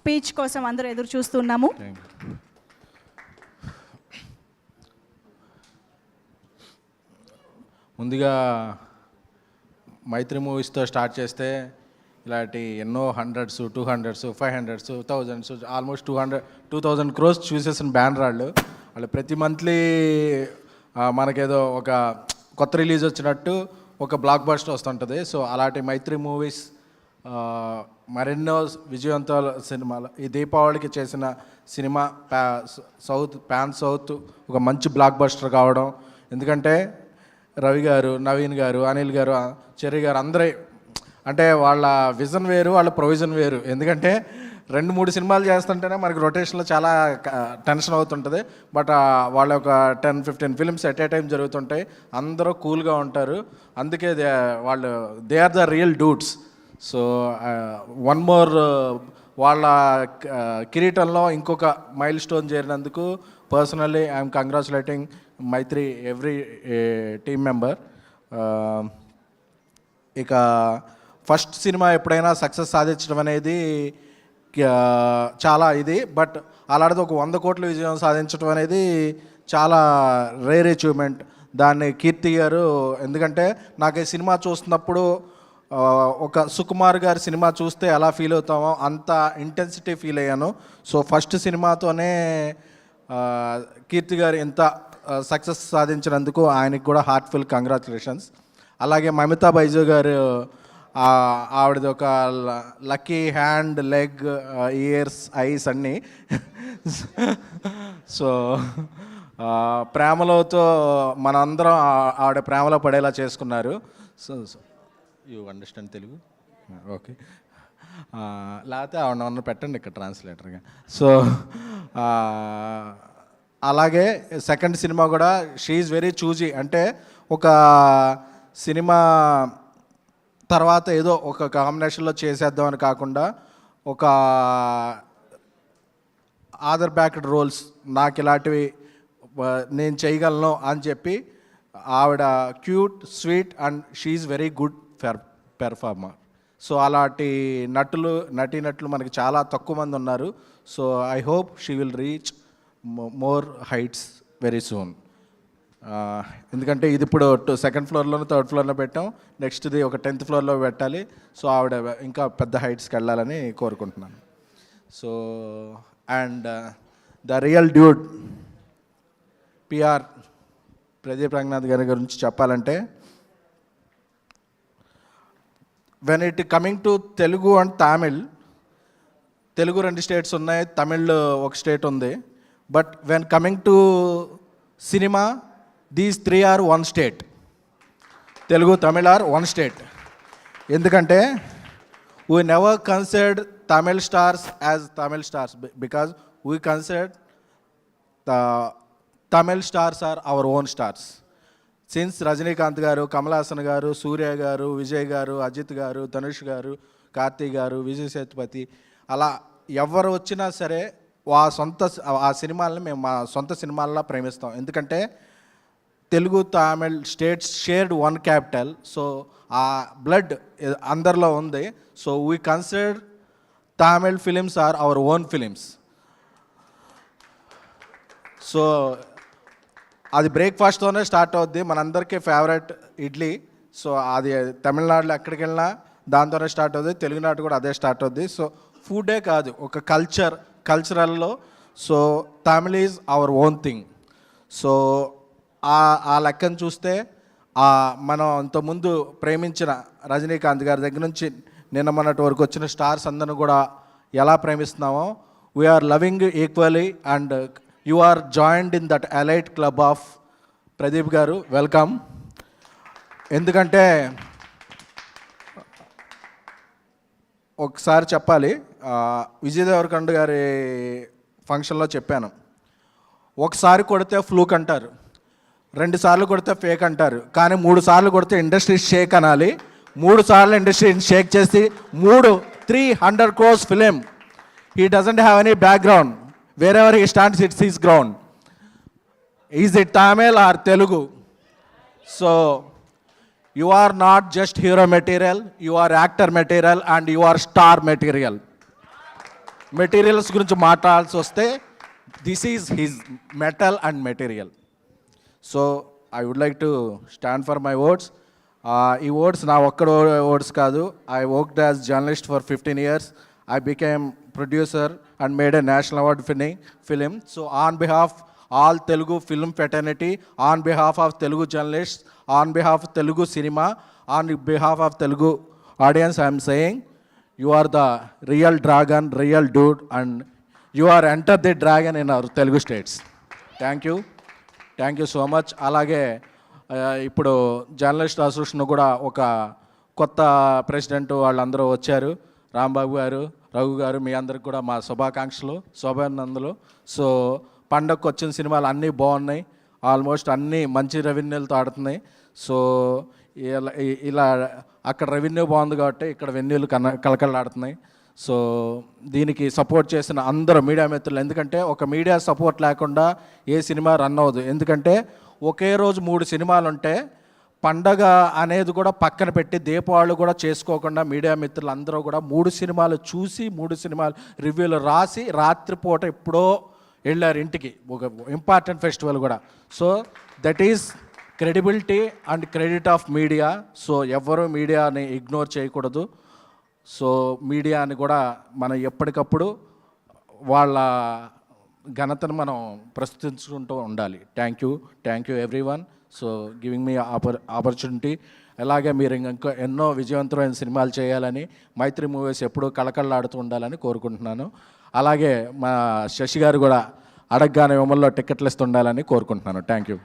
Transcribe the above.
Speech కోసం అందరూ ఎదురు చూస్తున్నాము ముందుగా మైత్రి మూవీస్తో స్టార్ట్ చేస్తే ఇలాంటి ఎన్నో hundreds two hundreds five hundreds thousands almost two hundred two thousand crores చూసేసిన banner వాళ్ళు. వాళ్ళు ప్రతి మంత్లీ మనకేదో ఒక కొత్త రిలీజ్ వచ్చినట్టు ఒక బ్లాక్ బస్టర్ వస్తుంటుంది. సో అలాంటి మైత్రి మూవీస్ మరెన్నో విజయవంతాల సినిమాలు. ఈ దీపావళికి చేసిన సినిమా ప్యా సౌత్ ప్యాన్ సౌత్ ఒక మంచి బ్లాక్ బస్టర్ కావడం. ఎందుకంటే రవి గారు నవీన్ గారు అనిల్ గారు చెర్రి గారు అందరే అంటే వాళ్ళ విజన్ వేరు వాళ్ళ ప్రొవిజన్ వేరు. ఎందుకంటే రెండు మూడు సినిమాలు చేస్తుంటేనే మనకి రొటేషన్లో చాలా టెన్షన్ అవుతుంటుంది. బట్ వాళ్ళ ఒక ten fifteen films at a time జరుగుతుంటాయి. అందరూ కూల్గా ఉంటారు. అందుకే దే వాళ్ళు they are the real dudes so one more వాళ్ళ కిరీటంలో ఇంకొక milestone చేరినందుకు personally I'm congratulating Mythri every team member ఇక ఫస్ట్ సినిమా ఎప్పుడైనా సక్సెస్ సాధించడం అనేది చాలా ఇది. బట్ అలాంటిది ఒక వంద కోట్ల విజయం సాధించడం అనేది చాలా రేర్ అచీవ్మెంట్ దాన్ని కీర్తి గారు ఎందుకంటే నాకు ఈ సినిమా చూస్తున్నప్పుడు ఒక సుకుమార్ గారి సినిమా చూస్తే ఎలా ఫీల్ అవుతామో అంత ఇంటెన్సిటీ ఫీల్ అయ్యాను. సో ఫస్ట్ సినిమాతోనే కీర్తి గారు ఎంత సక్సెస్ సాధించినందుకు ఆయనకి కూడా హార్ట్ఫుల్ కంగ్రాచులేషన్స్ అలాగే మమితా బైజు గారు ఆవిడది ఒక lucky hand leg years eyes అన్నీ. సో ప్రేమలోతో మనందరం ఆవిడ ప్రేమలో పడేలా చేసుకున్నారు. So. You understand Telugu okay లేకపోతే ఆవిడ ఉన్న పెట్టండి ఇక్కడ ట్రాన్స్లేటర్గా సో అలాగే సెకండ్ సినిమా కూడా షీఈ్ వెరీ చూజీ అంటే ఒక సినిమా తర్వాత ఏదో ఒక కాంబినేషన్లో చేసేద్దామని కాకుండా ఒక ఆదర్ బ్యాక్డ్ రోల్స్ నాకు ఇలాంటివి నేను చేయగలను అని చెప్పి ఆవిడ cute sweet and she's very good performer. So అలాంటి నటులు నటీనటులు మనకి చాలా తక్కువ మంది ఉన్నారు. So I hope she will reach more heights very soon. ఎందుకంటే ఇది ఇప్పుడు సెకండ్ ఫ్లోర్లోనే థర్డ్ ఫ్లోర్లో పెట్టాం. నెక్స్ట్ది ఒక టెన్త్ ఫ్లోర్లో పెట్టాలి. సో ఆవిడ ఇంకా పెద్ద హైట్స్కి వెళ్ళాలని కోరుకుంటున్నాను. So and the real dude PR Pradeep Ranganath గారి గురించి చెప్పాలంటే when it coming to Telugu and Tamil Telugu రెండు స్టేట్స్ ఉన్నాయి తమిళ్ ఒక స్టేట్ ఉంది. But when coming to cinema these three are one state Telugu Tamil are one state ఎందుకంటే we never considered Tamil stars as Tamil stars because we considered the Tamil stars are our own stars since Rajinikanth గారు కమల్ గారు సూర్య గారు విజయ్ గారు అజిత్ గారు ధనుష్ గారు కార్తీ గారు విజయ్ సేతుపతి అలా ఎవరు వచ్చినా సరే ఆ సొంత ఆ సినిమాలని మేము మా సొంత సినిమాల్లో ప్రేమిస్తాం. ఎందుకంటే Telugu Tamil states shared one capital. So ఆ బ్లడ్ అందరిలో ఉంది. So we consider Tamil films are our own films. So అది బ్రేక్ఫాస్ట్తోనే స్టార్ట్ అవుద్ది. మనందరికీ ఫేవరెట్ ఇడ్లీ. సో అది తమిళనాడులో ఎక్కడికి వెళ్ళినా దాంతోనే స్టార్ట్ అవుద్ది. తెలుగునాడు కూడా అదే స్టార్ట్ అవుద్ది. సో ఫుడే కాదు ఒక culture కల్చరల్లో so Tamil is our own thing so ఆ లెక్కను చూస్తే మనం అంతకుముందు ప్రేమించిన రజనీకాంత్ గారి దగ్గర నుంచి నిన్న మొన్నటి వరకు వచ్చిన స్టార్స్ అందరిని కూడా ఎలా ప్రేమిస్తున్నామో we are loving equally and you are joined in that elite club of Pradeep గారు వెల్కమ్. ఎందుకంటే ఒకసారి చెప్పాలి ఆ, విజయ్ దేవరకొండ గారి ఫంక్షన్లో చెప్పాను. ఒకసారి కొడితే ఫ్లూక్ అంటారు రెండు సార్లు కొడితే ఫేక్ అంటారు కానీ మూడు సార్లు కొడితే ఇండస్ట్రీ షేక్ అనాలి. మూడు సార్లు ఇండస్ట్రీని షేక్ చేసి మూడు three hundred crores film. He doesn't have any background where he stands it's his ground is it Tamil or Telugu so you are not just hero material you are actor material and you are star material materials గురించి మాట్లాడాల్సి వస్తే this is his metal and material so I would like to stand for my words ఈ words నా ఒక్కడ words కాదు. I worked as journalist for fifteen years I became producer and made a national award ఫిని film so on behalf all Telugu film fraternity on behalf of Telugu journalist on behalf Telugu cinema on behalf of Telugu audience I'm saying you are the real dragon real dude and you are enter the dragon in our Telugu states thank you thank you so much అలాగే ఇప్పుడు journalist association కూడా ఒక కొత్త president వాళ్ళందరూ వచ్చారు. రాంబాబు గారు రఘు గారు మీ అందరికి కూడా మా శుభాకాంక్షలు శుభానందలు సో పండగకు వచ్చిన సినిమాలు అన్నీ బాగున్నాయి. ఆల్మోస్ట్ అన్నీ మంచి రెవెన్యూలతో ఆడుతున్నాయి. సో ఇలా ఇలా అక్కడ రెవెన్యూ బాగుంది కాబట్టి ఇక్కడ వెన్యూలు కన కలకలాడుతున్నాయి సో దీనికి సపోర్ట్ చేసిన అందరూ మీడియా మిత్రులు. ఎందుకంటే ఒక మీడియా సపోర్ట్ లేకుండా ఏ సినిమా రన్ అవ్వదు. ఎందుకంటే ఒకే రోజు మూడు సినిమాలు ఉంటే పండగ అనేది కూడా పక్కన పెట్టి దీపావళి కూడా చేసుకోకుండా మీడియా మిత్రులు అందరూ కూడా మూడు సినిమాలు చూసి మూడు సినిమాలు రివ్యూలు రాసి రాత్రిపూట ఎప్పుడో వెళ్ళారు ఇంటికి. ఒక ఇంపార్టెంట్ ఫెస్టివల్ కూడా. So that is credibility and credit of media so ఎవరు మీడియాని ఇగ్నోర్ చేయకూడదు. సో మీడియాని కూడా మనం ఎప్పటికప్పుడు వాళ్ళ ఘనతను మనం ప్రస్తుతించుకుంటూ ఉండాలి. Thank you thank you everyone so giving me upper opportunity అలాగే మీరు ఇంకా ఎన్నో విజయవంతమైన సినిమాలు చేయాలని మైత్రి మూవీస్ ఎప్పుడూ కళకళలాడుతూ ఉండాలని కోరుకుంటున్నాను. అలాగే మా శశి గారు కూడా అడగగానే విమల్లో టికెట్లు ఇస్తుండాలని కోరుకుంటున్నాను. Thank you